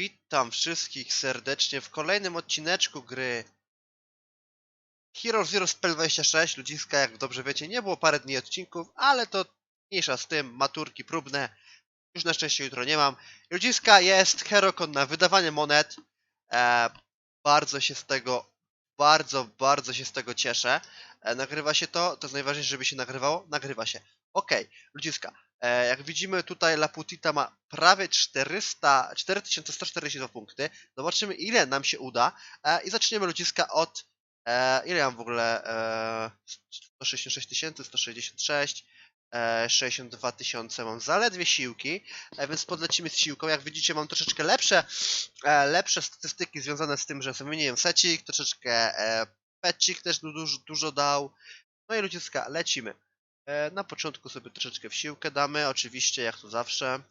Witam wszystkich serdecznie w kolejnym odcineczku gry Hero Zero Spell 26. Ludziska, jak dobrze wiecie, nie było parę dni odcinków, ale to mniejsza z tym, maturki próbne. Już na szczęście jutro nie mam. Ludziska, jest Herokon na wydawanie monet. E, bardzo się z tego, bardzo, bardzo się z tego cieszę. E, nagrywa się to, to jest najważniejsze, żeby się nagrywało. Nagrywa się. Okej, ludziska, jak widzimy tutaj Laputita ma prawie 400, 4142 punkty. Zobaczymy ile nam się uda. E, I zaczniemy ludziska od... E, ile mam w ogóle? E, 166 tysięcy, 166, e, 62 tysiące mam zaledwie siłki, e, więc podlecimy z siłką. Jak widzicie mam troszeczkę lepsze, e, lepsze statystyki związane z tym, że wymieniłem secik, troszeczkę e, pecik też dużo, dużo dał. No i ludziska, lecimy. E, Na początku sobie troszeczkę w siłkę damy, oczywiście jak to zawsze.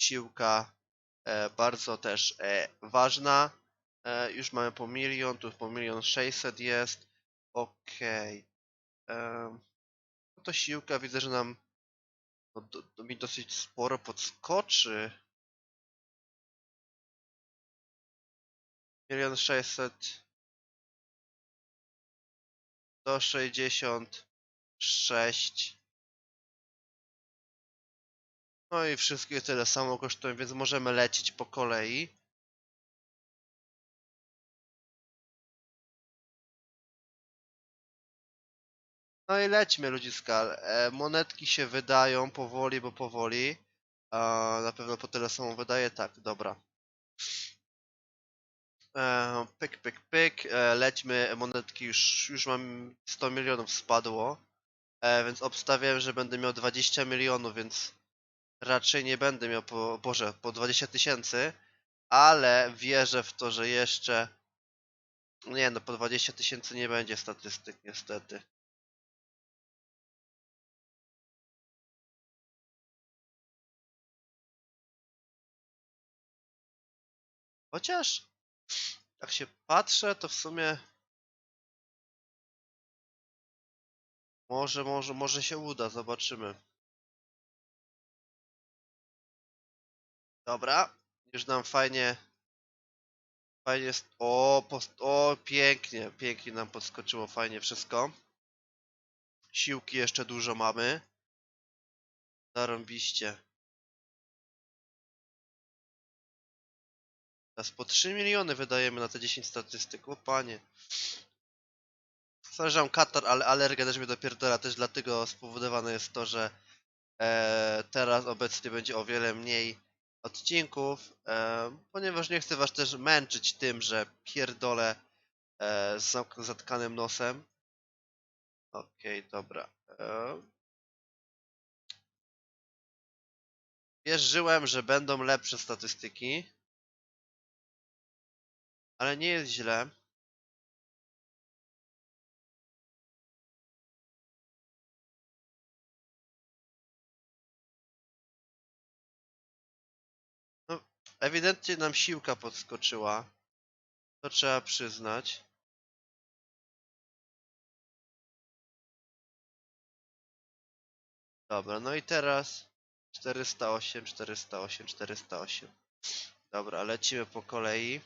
Siłka e, bardzo też e, ważna. Już mamy po milion, tu po milion sześćset jest. Okej. Em, No to siłka widzę, że nam no, do, do, mi dosyć sporo podskoczy. Milion sześćset. 160. 6. No i wszystkie tyle samo kosztują, więc możemy lecieć po kolei. No i lećmy ludziska. E, monetki się wydają powoli, bo powoli. Na pewno po tyle samo wydaje. Tak, dobra. E, pyk, pyk, pyk. E, lećmy. Monetki już, już mam 100 milionów spadło. E, więc obstawiam, że będę miał 20 milionów, więc raczej nie będę miał po, Boże, po 20 tysięcy, ale wierzę w to, że jeszcze nie no, po 20 tysięcy nie będzie statystyk niestety. Chociaż jak się patrzę, to w sumie Może, może, może się uda, zobaczymy. Dobra, już nam fajnie. Fajnie. O, post, o, pięknie, pięknie nam podskoczyło, fajnie wszystko. Siłki jeszcze dużo mamy. Zarąbiście. Teraz po 3 miliony wydajemy na te 10 statystyk. O panie. Mam katar, ale alergia też mnie dopierdala, też dlatego spowodowane jest to, że e, teraz obecnie będzie o wiele mniej odcinków, e, ponieważ nie chcę was też męczyć tym, że pierdolę e, z zatkanym nosem. Okej, dobra. E, wierzyłem, że będą lepsze statystyki, ale nie jest źle. Ewidentnie nam siłka podskoczyła. To trzeba przyznać. Dobra, no i teraz 408, 408, 408. Dobra, lecimy po kolei.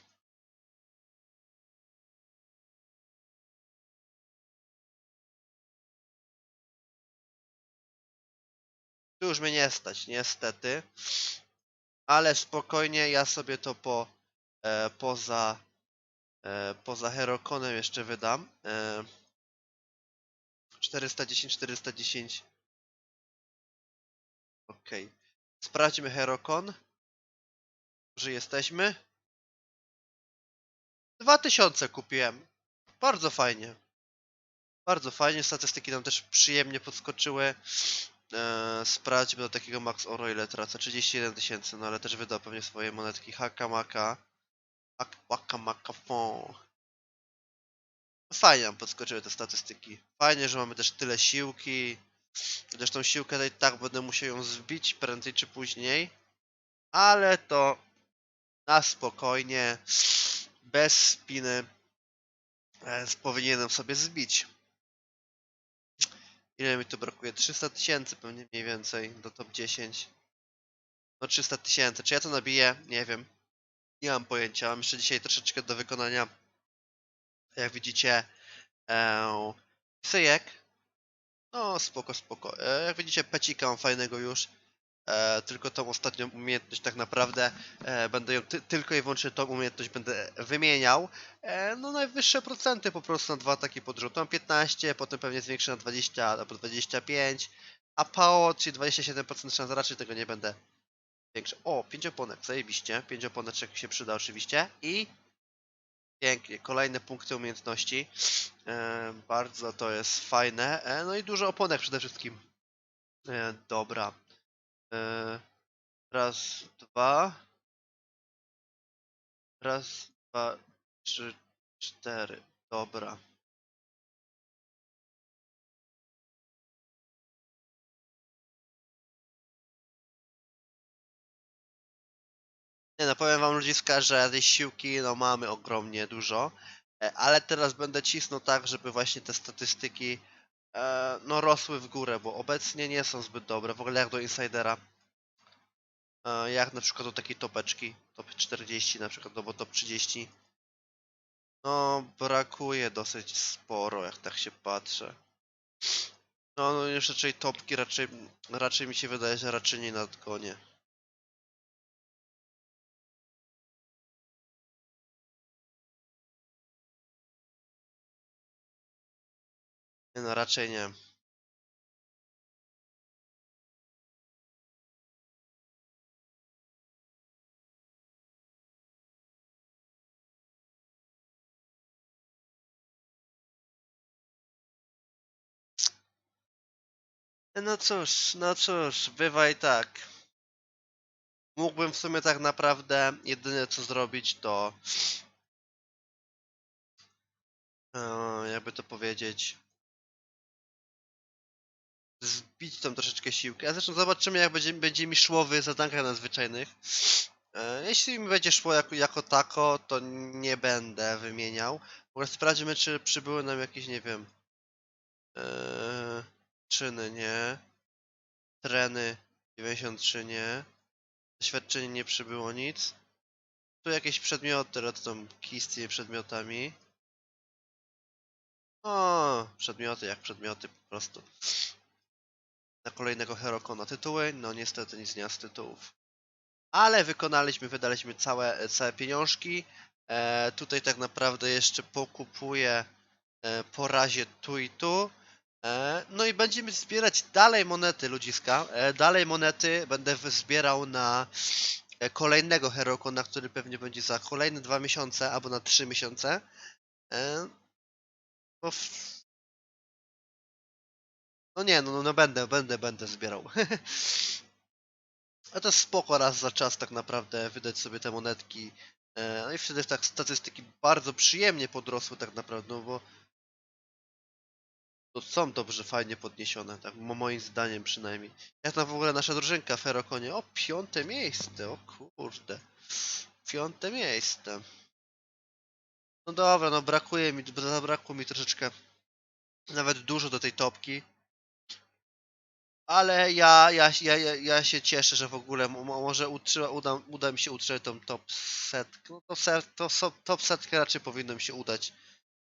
Tu już mnie nie stać, niestety ale spokojnie ja sobie to po e, poza e, poza Herokonem jeszcze wydam. E, 410, 410. Ok. Sprawdźmy Herokon. Że jesteśmy. 2000 kupiłem. Bardzo fajnie. Bardzo fajnie. Statystyki nam też przyjemnie podskoczyły. Eee, sprawdźmy do takiego Max Oro ile tracę. 31 tysięcy, no ale też wydał pewnie swoje monetki. Haka maka. Maka. Fajnie nam podskoczyły te statystyki. Fajnie, że mamy też tyle siłki. Zresztą siłkę i tak będę musiał ją zbić prędzej czy później. Ale to na spokojnie, bez spiny, e, powinienem sobie zbić. Ile mi tu brakuje? 300 tysięcy pewnie mniej więcej do top 10. no 300 tysięcy. Czy ja to nabiję? Nie wiem. Nie mam pojęcia. Mam jeszcze dzisiaj troszeczkę do wykonania. Jak widzicie, e, syjek. No, spoko, spoko. E, jak widzicie, pecika mam fajnego już. E, tylko tą ostatnią umiejętność tak naprawdę e, będę ją ty, tylko i wyłącznie tą umiejętność będę wymieniał. E, no najwyższe procenty po prostu na dwa ataki pod rząd. Mam 15, potem pewnie zwiększę na 20 albo 25. A PAO, czyli 27% szans, raczej tego nie będę większy. O, 5 oponek, zajebiście. 5 oponeczek się przyda oczywiście. I pięknie, kolejne punkty umiejętności. E, bardzo to jest fajne. E, no i dużo oponek przede wszystkim. E, dobra. E, raz, dwa. Raz, dwa, trzy, cztery. Dobra. Nie no, powiem wam ludziska, że tej siłki no mamy ogromnie dużo, e, ale teraz będę cisnął tak, żeby właśnie te statystyki e, no rosły w górę, bo obecnie nie są zbyt dobre, w ogóle jak do Insidera. E, jak na przykład do takiej topeczki, top 40 na przykład, albo top 30. No brakuje dosyć sporo, jak tak się patrzę. No, no już raczej topki, raczej, raczej mi się wydaje, że raczej nie nadgonię. No, raczej nie. No cóż, no cóż, bywa i tak. Mógłbym w sumie tak naprawdę jedyne co zrobić to e, jakby to powiedzieć zbić tą troszeczkę siłkę. A zresztą zobaczymy jak będzie, będzie mi szło w zadankach nadzwyczajnych. E, jeśli mi będzie szło jako, jako tako, to nie będę wymieniał. W ogóle sprawdźmy czy przybyły nam jakieś, nie wiem, e, czyny, nie. Treny 93 nie. Doświadczenie nie przybyło nic. Tu jakieś przedmioty, ale to są kij z tymi przedmiotami. O, przedmioty jak przedmioty po prostu. Na kolejnego Herokona tytuły, no niestety nic nie ma z tytułów. Ale wykonaliśmy, wydaliśmy całe, całe pieniążki. E, tutaj tak naprawdę jeszcze pokupuję e, po razie tu i tu. E, no i będziemy zbierać dalej monety ludziska. E, dalej monety będę zbierał na e, kolejnego Herokona, który pewnie będzie za kolejne dwa miesiące albo na trzy miesiące. E, bo w... No nie, no, no, no będę, będę, będę zbierał. A to spoko raz za czas tak naprawdę wydać sobie te monetki. E, No i wtedy tak statystyki bardzo przyjemnie podrosły tak naprawdę, no bo to są dobrze, fajnie podniesione, tak mo- moim zdaniem przynajmniej. Jak tam w ogóle nasza drużynka Ferokonie? O, piąte miejsce, o kurde. Piąte miejsce. No dobra, no brakuje mi, zabrakło mi troszeczkę, nawet dużo do tej topki. Ale ja, ja, ja, ja, się cieszę, że w ogóle może utrzyma, uda, uda mi się utrzymać tą top setkę. No to, set, to so, top setkę raczej powinno mi się udać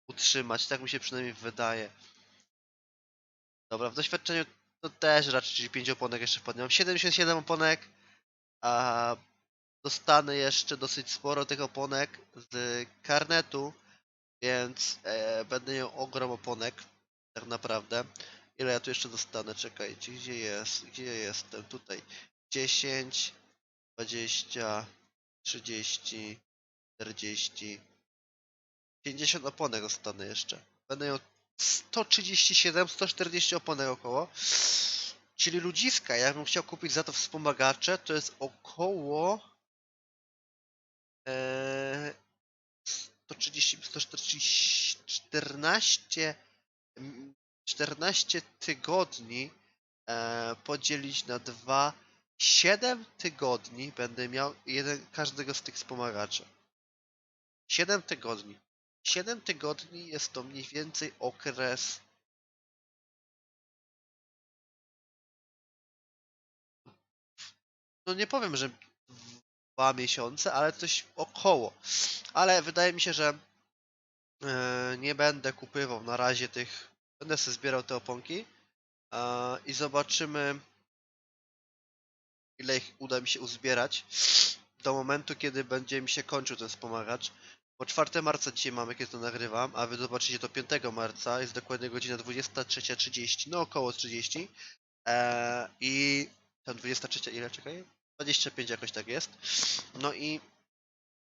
utrzymać, tak mi się przynajmniej wydaje. Dobra, w doświadczeniu to też raczej, czyli 5 oponek jeszcze wpadnie. Mam 77 oponek, a dostanę jeszcze dosyć sporo tych oponek z karnetu, więc e, będę miał ogrom oponek, tak naprawdę. Ile ja tu jeszcze dostanę? Czekajcie, gdzie jest? Gdzie jestem? Tutaj. 10, 20, 30, 40, 50 oponek dostanę jeszcze. Będę miał 137, 140 oponek około. Czyli ludziska, ja bym chciał kupić za to wspomagacze, to jest około e, 130, 140, 14, mm, 14 tygodni e, podzielić na dwa, 7 tygodni będę miał jeden, każdego z tych wspomagaczy. 7 tygodni. 7 tygodni jest to mniej więcej okres no nie powiem, że dwa miesiące, ale coś około. Ale wydaje mi się, że e, nie będę kupywał na razie tych. Będę sobie zbierał te oponki e, i zobaczymy, ile ich uda mi się uzbierać do momentu, kiedy będzie mi się kończył ten wspomagacz. Bo 4 marca dzisiaj mamy, kiedy to nagrywam, a wy zobaczycie to 5 marca, jest dokładnie godzina 23.30, no około 30. Eee, I tam 23, ile czekaj? 25 jakoś tak jest. No i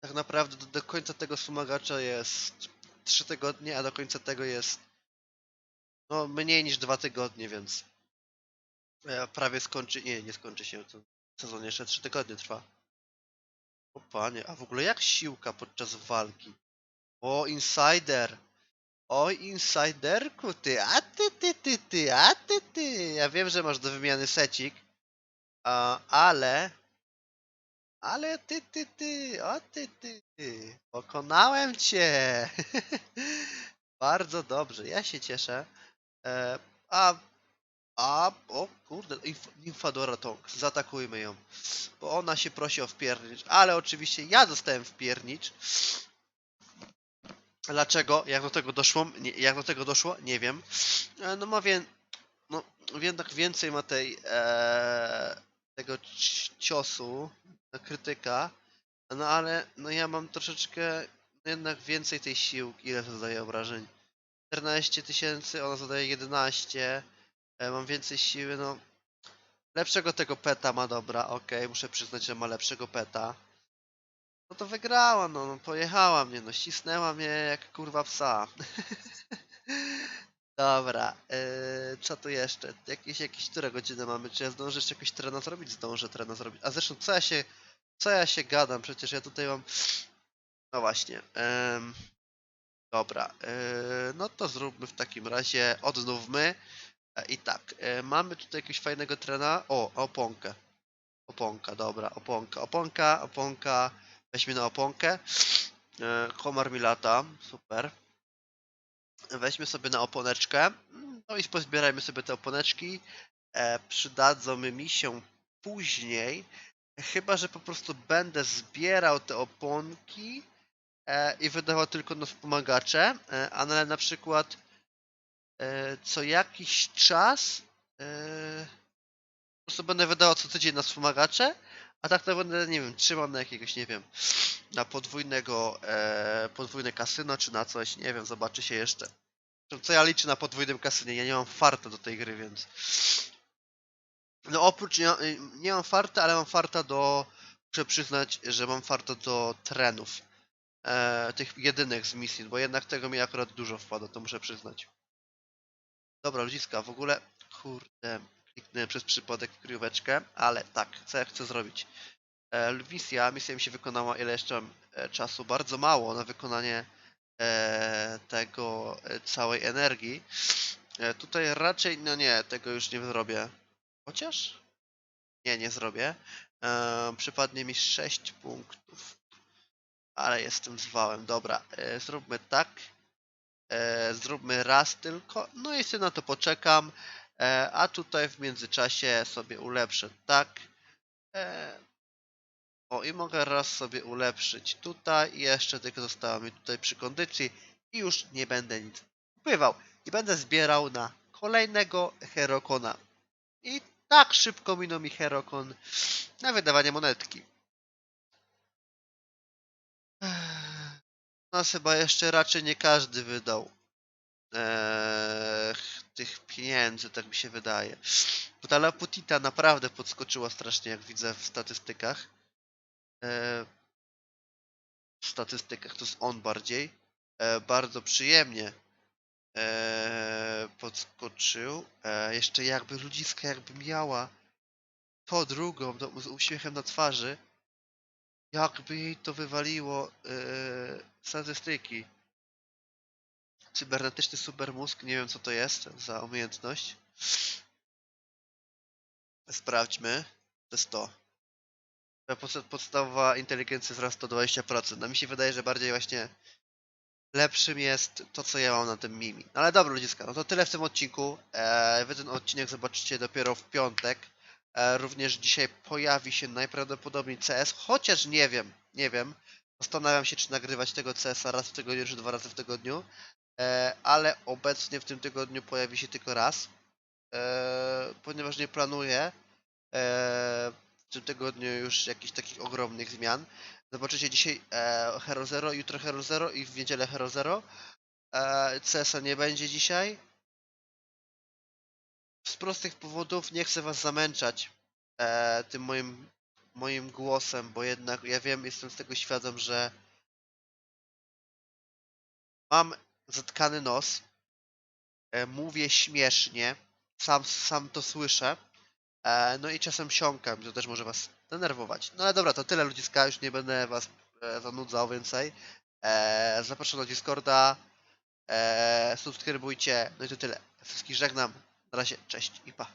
tak naprawdę do, do końca tego wspomagacza jest 3 tygodnie, a do końca tego jest no mniej niż 2 tygodnie, więc e, prawie skończy, nie, nie skończy się, to sezon jeszcze 3 tygodnie trwa. O panie, a w ogóle jak siłka podczas walki? O, insider! Oj, insiderku, ty, a ty, ty, ty, ty, a ty, ty. Ja wiem, że masz do wymiany secik, a, ale... Ale ty, ty, ty, o ty, ty, ty. Pokonałem cię! Bardzo dobrze, ja się cieszę. E, a, a, o kurde, Inf- Nymfadora Tonks, zaatakujmy ją. Bo ona się prosi o wpiernicz, ale oczywiście ja dostałem wpiernicz. Dlaczego? Jak do tego doszło? Nie, jak do tego doszło? Nie wiem. E, No ma wie, no jednak więcej ma tej e, tego ci- ciosu, e, krytyka. No ale no ja mam troszeczkę jednak więcej tej sił, ile to zadaje obrażeń. 14 tysięcy, ona zadaje 11. E, mam więcej siły, no. Lepszego tego peta ma, dobra, okej, muszę przyznać, że ma lepszego peta. No to wygrała, no, no pojechała mnie, no ścisnęła mnie jak kurwa psa. Dobra, yy, co tu jeszcze? Jakieś, jakieś które godziny mamy? Czy ja zdążę jeszcze jakoś trena zrobić? Zdążę trena zrobić. A zresztą co ja się, co ja się gadam? Przecież ja tutaj mam... No właśnie. em, dobra, yy, no to zróbmy w takim razie, odnówmy. E, I tak, e, mamy tutaj jakiegoś fajnego trena. O, oponkę. Oponka, dobra, oponka, oponka, oponka. Weźmy na oponkę. E, Komar mi lata, super. Weźmy sobie na oponeczkę. No i pozbierajmy sobie te oponeczki. E, przydadzą mi się później. Chyba, że po prostu będę zbierał te oponki e, i wydawał tylko na wspomagacze, e, ale na przykład e, co jakiś czas e, po prostu będę wydawał co tydzień na wspomagacze, a tak będę, nie wiem, trzymał na jakiegoś, nie wiem, na podwójnego, e, podwójne kasyno, czy na coś, nie wiem, zobaczy się jeszcze. Co ja liczę na podwójnym kasynie? Ja nie mam farta do tej gry, więc... No oprócz, nie, nie mam farta, ale mam farta do... Muszę przyznać, że mam farta do trenów. E, tych jedynych z misji, bo jednak tego mi akurat dużo wpada, to muszę przyznać. Dobra, ludziska, w ogóle, kurde, kliknąłem przez przypadek w ale tak, co ja chcę zrobić? E, misja, misja mi się wykonała, ile jeszcze mam e, czasu? Bardzo mało na wykonanie e, tego e, całej energii. E, tutaj raczej, no nie, tego już nie zrobię. Chociaż? Nie, nie zrobię. E, przypadnie mi 6 punktów. Ale jestem zwałem. Dobra, e, zróbmy tak. E, zróbmy raz tylko. No sobie na to poczekam. E, a tutaj w międzyczasie sobie ulepszę tak. E, o i mogę raz sobie ulepszyć tutaj. I jeszcze tylko zostało mi tutaj przy kondycji. I już nie będę nic kupywał. I będę zbierał na kolejnego Herokona. I tak szybko minął mi Herokon na wydawanie monetki. No chyba jeszcze raczej nie każdy wydał eee, tych pieniędzy, tak mi się wydaje. Bo ta Laputita naprawdę podskoczyła strasznie, jak widzę w statystykach. Eee, w statystykach to jest on bardziej. Eee, bardzo przyjemnie eee, podskoczył. Eee, jeszcze jakby ludziska jakby miała to drugą, do, z uśmiechem na twarzy. Jakby jej to wywaliło yy, statystyki. Cybernetyczny supermózg, nie wiem co to jest za umiejętność. Sprawdźmy. To jest to. Ta podsta- Podstawowa inteligencja wzrasta o 20%. No mi się wydaje, że bardziej właśnie lepszym jest to, co ja mam na tym Mimi. No ale dobra ludziska, no to tyle w tym odcinku. Eee, wy ten odcinek zobaczycie dopiero w piątek. E, również dzisiaj pojawi się najprawdopodobniej CS, chociaż nie wiem, nie wiem. Zastanawiam się, czy nagrywać tego CS-a raz w tygodniu, czy dwa razy w tygodniu. E, ale obecnie w tym tygodniu pojawi się tylko raz. E, ponieważ nie planuję w tym tygodniu już jakichś takich ogromnych zmian. Zobaczycie dzisiaj Hero Zero, jutro Hero Zero i w niedzielę Hero Zero. CS-a nie będzie dzisiaj. Z prostych powodów nie chcę was zamęczać e, tym moim, moim głosem, bo jednak ja wiem, jestem z tego świadom, że mam zatkany nos, e, mówię śmiesznie, sam, sam to słyszę, e, no i czasem siąkam, to też może was denerwować. No ale dobra, to tyle ludziska, już nie będę was e, zanudzał więcej. E, zapraszam do Discorda, e, subskrybujcie, no i to tyle. Wszystkich żegnam, na razie, cześć i pa.